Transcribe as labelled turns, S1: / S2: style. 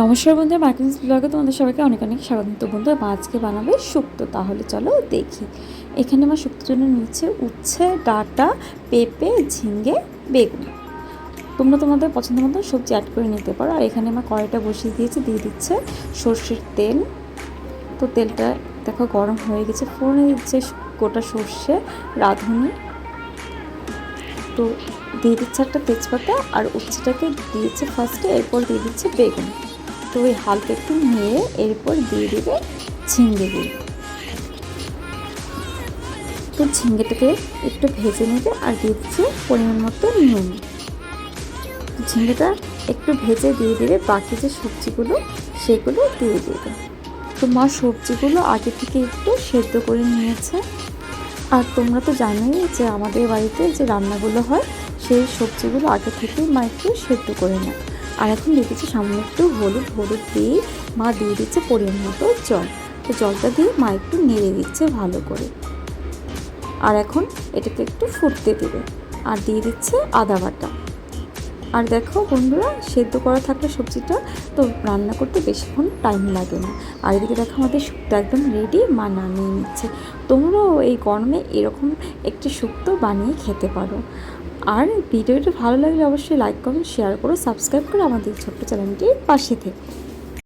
S1: নমস্কার বন্ধুরা মার্কেন্স ব্লগে তোমাদের সবাইকে অনেক অনেক স্বাগত। তো বন্ধু মা আজকে বানাবে শুক্তো। তাহলে চলো দেখি। এখানে আমার শুক্তোর জন্য নিচ্ছে উচ্ছে, ডাটা, পেঁপে ঝিঙ্গে বেগুন। তোমরা তোমাদের পছন্দ মতো সবজি অ্যাড করে নিতে পারো। আর এখানে আমার কড়াইটা বসিয়ে দিয়েছে, দিয়ে দিচ্ছে সর্ষের তেল। তো তেলটা দেখো গরম হয়ে গেছে। ফোড়নে দিচ্ছে গোটা সর্ষে, রাঁধুনি। তো দিয়ে দিচ্ছে একটা তেজপাতা আর উচ্ছেটাকে দিয়েছে ফার্স্টে এরপর দিয়ে দিচ্ছে বেগুন। তো ওই হালকা একটু নিয়ে এরপর দিয়ে দেবে ঝিঙ্গেগুলো তো ঝিঙ্গেটাকে একটু ভেজে নেবে আর দিয়ে দিচ্ছে পরিমাণ মতো নুন। ঝিঙ্গেটা একটু ভেজে দিয়ে দেবে বাকি যে সবজিগুলো, সেগুলো দিয়ে দেবে। তো মা সবজিগুলো আগে থেকে একটু সেদ্ধ করে নিয়েছে। আর তোমরা তো জানোই যে আমাদের বাড়িতে যে রান্নাগুলো হয়, সেই সবজিগুলো আগে থেকেই মা একটু সেদ্ধ করে নেয়। আর এখন দিয়ে দিচ্ছে সামান্য একটু হলুদ হলুদ দিয়ে মা দিয়ে দিচ্ছে পরিমাণ মতো জল। তো জলটা দিয়ে মা একটু নেড়ে দিচ্ছে ভালো করে। আর এখন এটাকে একটু ফুটতে দেবে। আর দিয়ে দিচ্ছে আদা বাটা। আর দেখো বন্ধুরা, সেদ্ধ করা থাকলে সবজিটা তো রান্না করতে বেশিক্ষণ টাইম লাগে না। আর এদিকে দেখো আমাদের শুক্তো একদম রেডি মা নামিয়ে নিচ্ছে। তোমরাও এই গরমে এরকম একটি শুক্তো বানিয়ে খেতে পারো। আর ভিডিওটি ভালো লাগলে অবশ্যই লাইক কমেন্ট শেয়ার করো সাবস্ক্রাইব করে আমাদের ছোট্ট চ্যানেলটির পাশে থেকে।